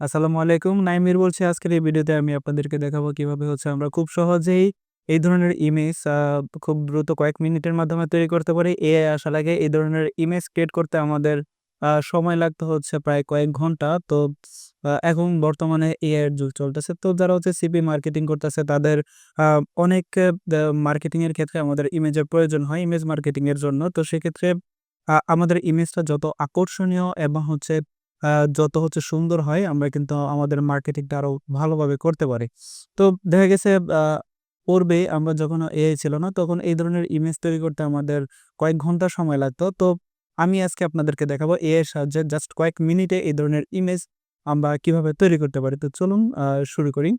আসসালামু আলাইকুম। নাইমির বলছি। আজকের এই ভিডিওতে আমি আপনাদেরকে দেখাবো কীভাবে হচ্ছে আমরা খুব সহজেই এই ধরনের ইমেজ খুব দ্রুত কয়েক মিনিটের মাধ্যমে তৈরি করতে পারি। এআই আসার আগে এই ধরনের ইমেজ ক্রিয়েট করতে আমাদের সময় লাগতো হচ্ছে প্রায় কয়েক ঘণ্টা। তো এখন বর্তমানে এআই এর যুগ চলতেছে। তো যারা হচ্ছে সিপি মার্কেটিং করতেছে, তাদের অনেক মার্কেটিংয়ের ক্ষেত্রে আমাদের ইমেজের প্রয়োজন হয় ইমেজ মার্কেটিংয়ের জন্য। তো সেক্ষেত্রে আমাদের ইমেজটা যত আকর্ষণীয় এবং হচ্ছে যত হচ্ছে সুন্দর হয়, আমরা কিন্তু আমাদের মার্কেটিংটা আরও ভালোভাবে করতে পারি। তো দেখা গেছে পূর্বে আমরা যখন এআই ছিল না, তখন এই ধরনের ইমেজ তৈরি করতে আমাদের কয়েক ঘণ্টা সময় লাগতো। তো আমি আজকে আপনাদেরকে দেখাবো এআই সাহায্যে জাস্ট কয়েক মিনিটে এই ধরনের ইমেজ আমরা কীভাবে তৈরি করতে পারি। তো চলুন শুরু করি।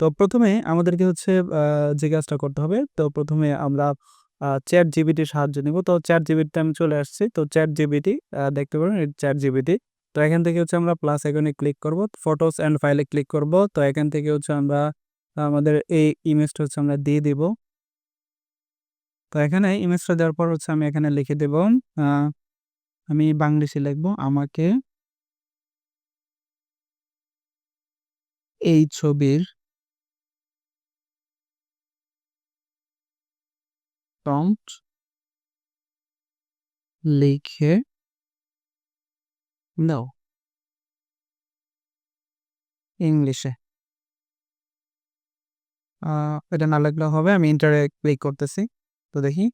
তো প্রথমে আমাদেরকে হচ্ছে যে কাজটা করতে হবে, তো প্রথমে আমরা চ্যাট ChatGPT র সাহায্য নিবো। তো চ্যাট তে আমি চলে আসছি। তো চ্যাট জিবিটি দেখতে পারেন এই ChatGPT। তো এখান থেকে হচ্ছে আমরা প্লাস আইকনে ক্লিক করব। ফটোস অ্যান্ড ফাইলে ক্লিক করব। তো এখান থেকে হচ্ছে আমরা আমাদের এই ইমেজটা হচ্ছে আমরা দিয়ে দিব। তো এখানে ইমেজটা দেওয়ার পর হচ্ছে আমি এখানে লিখে দেব। আমি বাংলিশে লিখব। আমাকে এই ছবির লিখে দাও। ইংলিশে। এটা না লিখলেও হবে। আমি এন্টার এ ক্লিক করতেছি। তো দেখি।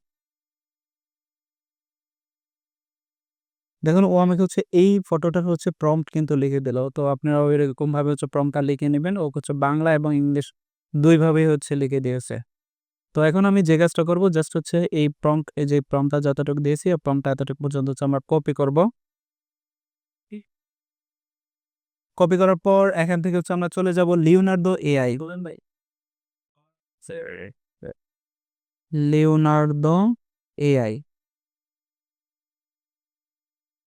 দেখুন, ও আমাকে হচ্ছে এই ফটোটার হচ্ছে প্রম্পট কিন্তু লিখে দিল। তো আপনারাও এরকমভাবে হচ্ছে প্রম্পটটা লিখে নিবেন। ও হচ্ছে বাংলা এবং ইংলিশ ২ ভাবেই হচ্ছে লিখে দিয়েছে। তো এখন আমি যে কাজটা করব জাস্ট হচ্ছে এই প্রম্পট এই যে প্রম্পটটা যতটুকু দিয়েছি, এই প্রম্পটটা এতটুকু পর্যন্ত হচ্ছে আমরা কপি করব। কপি করার পর এখান থেকে হচ্ছে আমরা চলে যাব লিওনার্দো এআই। বলেন ভাই লিওনার্দো এআই।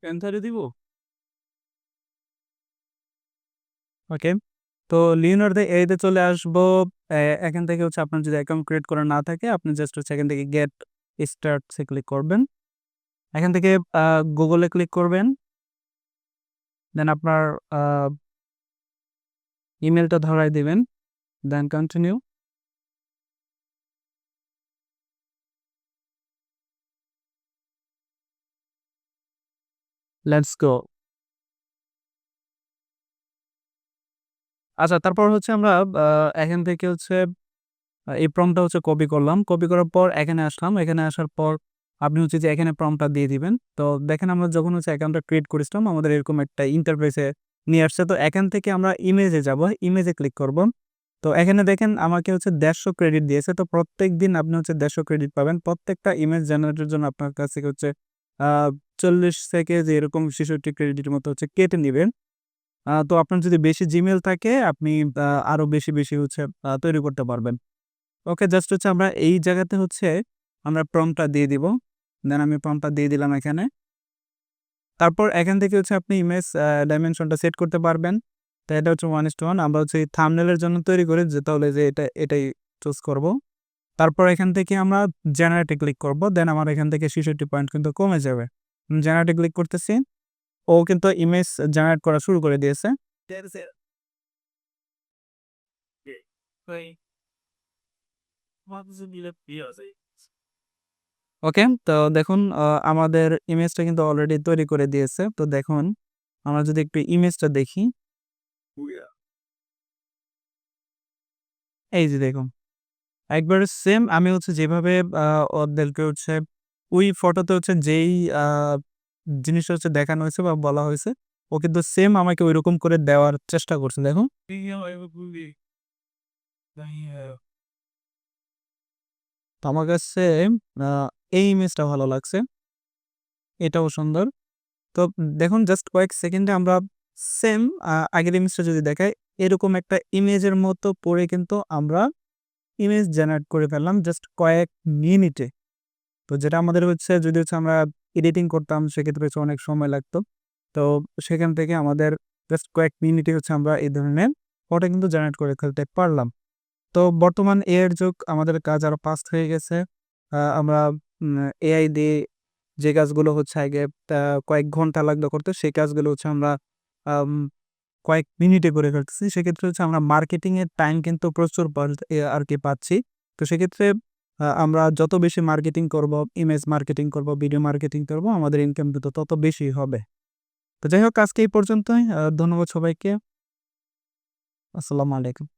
এন্টারে দিব? ওকে। তো লিওনার্দো এআই তে চলে আসব। এখান থেকে হচ্ছে আপনার যদি অ্যাকাউন্ট ক্রিয়েট করা না থাকে, আপনি জাস্ট হচ্ছে এখান থেকে গেট স্টার্টস এ ক্লিক করবেন। এখান থেকে গুগল ক্লিক করবেন। দেন আপনার আ ইমেইলটা ধরায় দিবেন। Then continue. Let's go. আচ্ছা তারপর হচ্ছে আমরা এখান থেকে হচ্ছে এই প্রম্পটটা হচ্ছে কপি করলাম। কপি করার পর এখানে আসলাম। এখানে আসার পর আপনি হচ্ছে যে এখানে প্রম্পটটা দিয়ে দিবেন। তো দেখেন আমরা যখন হচ্ছে অ্যাকাউন্টটা ক্রিয়েট করেছিলাম, আমাদের এরকম একটা ইন্টারফেস নিয়ে আসছে। তো এখান থেকে আমরা ইমেজে যাব। ইমেজে ক্লিক করব। তো এখানে দেখেন আমাকে হচ্ছে ১৫০ ক্রেডিট দিয়েছে। তো প্রত্যেকদিন আপনি হচ্ছে ১৫০ ক্রেডিট পাবেন। প্রত্যেকটা ইমেজ জেনারেটের জন্য আপনার কাছ হচ্ছে ৪০ থেকে যে এরকম ৬৬ ক্রেডিটের মতো হচ্ছে কেটে নিবেন। তো আপনার যদি বেশি জিমেল থাকে আপনি আ আরও বেশি, বেশি হচ্ছে তৈরি করতে পারবেন। ওকে জাস্ট হচ্ছে আমরা এই জায়গাতে হচ্ছে আমরা প্রম্পটটা দিয়ে দিব। দেন আমি প্রম্পটটা দিয়ে দিলাম এখানে। তারপর এখান থেকে হচ্ছে আপনি ইমেজ ডাইমেনশনটা সেট করতে পারবেন। তো এটা হচ্ছে 1:1 আমরা হচ্ছে থাম্বনেল জন্য তৈরি করি যে তাহলে যে এটা, এটাই চুজ করব। তারপর এখান থেকে আমরা জেনারেট ক্লিক করব। দেন আমার এখান থেকে ৬৬ পয়েন্ট কিন্তু কমে যাবে। জেনারেট ক্লিক করতেছি। ও কিন্তু ইমেজ জেনারেট করা শুরু করে দিয়েছে। ওকে। তো দেখুন আমাদের ইমেজটা কিন্তু অলরেডি তৈরি করে দিয়েছে। তো দেখুন আমরা যদি একটু ইমেজটা দেখি। এই যে দেখুন। একবার সেম আমি হচ্ছে যেভাবে ওদেরকে হচ্ছে ওই ফটোতে হচ্ছে যেই জিনিসটা হচ্ছে দেখানো হয়েছে বা বলা হয়েছে ও কিন্তু সেম আমাকে ঐরকম করে দেওয়ার চেষ্টা করছে দেখুন। আমার কাছে এই ইমেজটা ভালো লাগছে। এটাও সুন্দর। তো দেখুন জাস্ট কয়েক সেকেন্ডে আমরা সেম আগের ইমেজটা যদি দেখাই, এরকম একটা ইমেজের মতো পড়ে কিন্তু আমরা ইমেজ জেনারেট করে ফেললাম জাস্ট কয়েক মিনিটে। তো যেটা আমাদের হচ্ছে, যদি হচ্ছে আমরা এডিটিং করতাম, সেক্ষেত্রে হচ্ছে অনেক সময় লাগতো। তো সেখান থেকে আমাদের জাস্ট কয়েক মিনিটে হচ্ছে আমরা এই ধরনের ফটো কিন্তু জেনারেট করে ফেলতে পারলাম। তো বর্তমান এর যুগ, আমাদের কাজ আরও ফাস্ট হয়ে গেছে। আমরা এআই দিয়ে যে কাজগুলো হচ্ছে আগে কয়েক ঘণ্টা লাগতো করতে সেই কাজগুলো হচ্ছে আমরা কয়েক মিনিটে করে ফেলতেছি সেক্ষেত্রে হচ্ছে আমরা মার্কেটিংয়ের টাইম কিন্তু প্রচুর আর কি পাচ্ছি তো সেক্ষেত্রে আমরা যত বেশি মার্কেটিং করব, ইমেজ মার্কেটিং করব, ভিডিও মার্কেটিং করব আমাদের ইনকাম কিন্তু তত বেশি হবে। তো যাই হোক আজকে এই পর্যন্তই। ধন্যবাদ সবাইকে। আসসালামু আলাইকুম।